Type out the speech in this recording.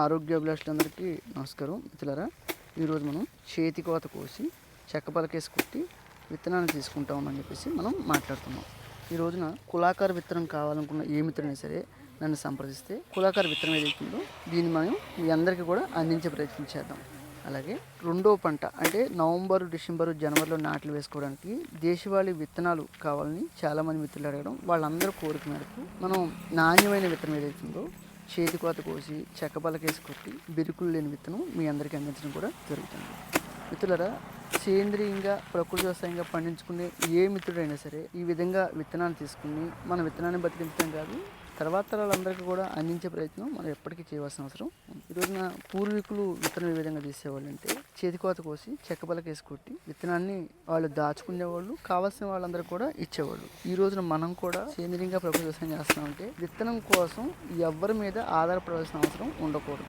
ఆరోగ్య అభిలాషులందరికీ నమస్కారం మిత్రులారా. ఈరోజు మనం చేతి కోత కోసి చెక్క పలకేసి కుట్టి విత్తనాన్ని తీసుకుంటా ఉన్నామని చెప్పేసి మనం మాట్లాడుతున్నాం. ఈ రోజున కులాకార విత్తనం కావాలనుకున్న ఏ మిత్రుడైనా సరే నన్ను సంప్రదిస్తే కులాకార విత్తనం ఏదైతుందో దీన్ని మనం మీ అందరికీ కూడా అందించే ప్రయత్నం చేద్దాం. అలాగే రెండో పంట అంటే నవంబర్ డిసెంబర్ జనవరిలో నాట్లు వేసుకోవడానికి దేశవాళీ విత్తనాలు కావాలని చాలామంది మిత్రులు అడగడం వాళ్ళందరూ కోరిక మేరకు మనం నాణ్యమైన విత్తనం ఏదైతుందో చేతి కోత కోసి చెక్క పలకేసి కొట్టి బిరుకులు లేని విత్తనం మీ అందరికీ అందించడం కూడా జరుగుతుంది. మిత్రులరా సేంద్రియంగా ప్రకృతి వ్యవసాయంగా పండించుకునే ఏ మిత్రుడైనా సరే ఈ విధంగా విత్తనాలు తీసుకుని మన విత్తనాన్ని బతికించడం కాదు తర్వాత వాళ్ళందరికీ కూడా అందించే ప్రయత్నం మనం ఎప్పటికీ చేయవలసిన అవసరం. ఉంది ఈ రోజున పూర్వీకులు విత్తనం ఏ విధంగా తీసేవాళ్ళు అంటే చేతికోత కోసి చెక్క పలకేసి కొట్టి విత్తనాన్ని వాళ్ళు దాచుకునేవాళ్ళు కావాల్సిన వాళ్ళందరూ కూడా ఇచ్చేవాళ్ళు. ఈ రోజున మనం కూడా సేంద్రియంగా ప్రభుత్వ వ్యవసాయం చేస్తున్నామంటే విత్తనం కోసం ఎవరి మీద ఆధారపడవలసిన అవసరం ఉండకూడదు.